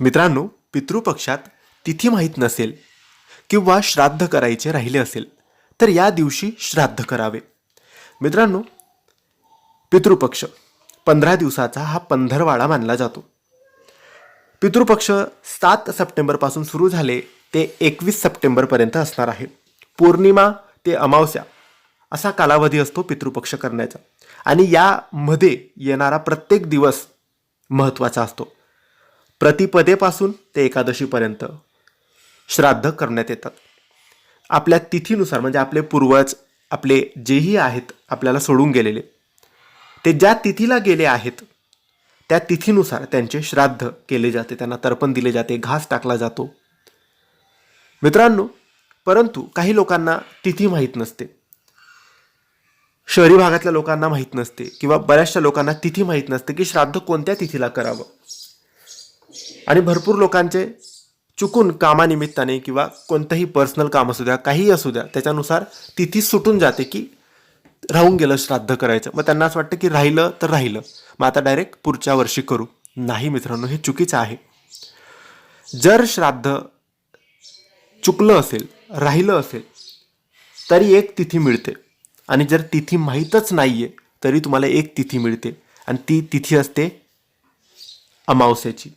मित्रांनो पितृपक्षात तिथी माहीत नसेल किंवा श्राद्ध करायचे राहिले असेल तर या दिवशी श्राद्ध करावे. मित्रांनो पितृपक्ष पंधरा दिवसाचा हा पंधरवाडा मानला जातो. पितृपक्ष सात सप्टेंबरपासून सुरू झाले ते एकवीस सप्टेंबरपर्यंत असणार आहे. पौर्णिमा ते अमावस्या असा कालावधी असतो पितृपक्ष करण्याचा. आणि यामध्ये येणारा प्रत्येक दिवस महत्त्वाचा असतो. प्रतिपदेपासून ते एकादशीपर्यंत श्राद्ध करण्यात येतात. आपल्या तिथीनुसार म्हणजे आपले पूर्वज आपले जेही आहेत आपल्याला सोडून गेलेले ते ज्या तिथीला गेले आहेत त्या तिथीनुसार त्यांचे श्राद्ध केले जाते. त्यांना तर्पण दिले जाते घास टाकला जातो. मित्रांनो परंतु काही लोकांना तिथी माहीत नसते. शहरी भागातल्या लोकांना माहीत नसते किंवा बऱ्याचशा लोकांना तिथी माहीत नसते की श्राद्ध कोणत्या तिथीला करावं. आणि भरपूर लोकांचे चुकून कामानिमित्ताने किंवा कोणतंही पर्सनल काम असू द्या काहीही असू द्या त्याच्यानुसार तिथी सुटून जाते की राहून गेलं श्राद्ध करायचं. मग त्यांना असं वाटतं की राहिलं तर राहिलं. मग आता डायरेक्ट पुढच्या वर्षी करू. नाही मित्रांनो हे चुकीचं आहे. जर श्राद्ध चुकलं असेल राहिलं असेल तरी एक तिथी मिळते. आणि जर तिथी माहीतच नाही आहे तरी तुम्हाला एक तिथी मिळते. आणि ती तिथी असते अमावस्याची.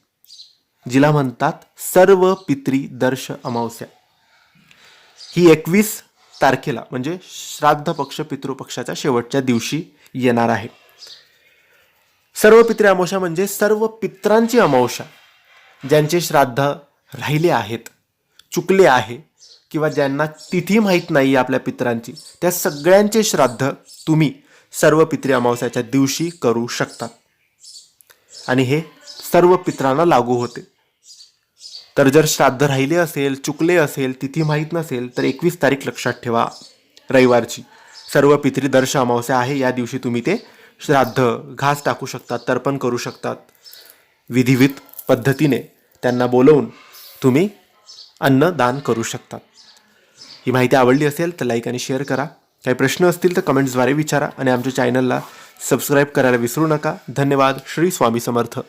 जिला म्हणतात सर्व पित्री दर्श अमावस्या. ही एकवीस तारखेला म्हणजे श्राद्ध पक्ष पितृपक्षाच्या शेवटच्या दिवशी येणार आहे. सर्व पितृ अमावस्या म्हणजे सर्व पित्रांची अमावस्या ज्यांचे श्राद्ध राहिले आहेत चुकले आहे किंवा ज्यांना तिथी माहीत नाही आपल्या पित्रांची त्या सगळ्यांचे श्राद्ध तुम्ही सर्व पितृ अमावस्याच्या दिवशी करू शकतात आणि हे सर्व पित्रांना लागू होते. तर जर श्राद्ध राहिले असेल चुकले असेल तिथी माहीत नसेल तर एकवीस तारीख लक्षात ठेवा रविवारची. सर्व पितृदर्श अमावस्या आहे या दिवशी तुम्ही ते श्राद्ध घास टाकू शकतात तर्पण करू शकतात. विधिवित पद्धतीने त्यांना बोलवून तुम्ही अन्नदान करू शकतात. ही माहिती आवडली असेल तर लाईक आणि शेअर करा. काही प्रश्न असतील तर कमेंट्सद्वारे विचारा आणि आमच्या चॅनलला सबस्क्राईब करायला विसरू नका. धन्यवाद. श्री स्वामी समर्थ.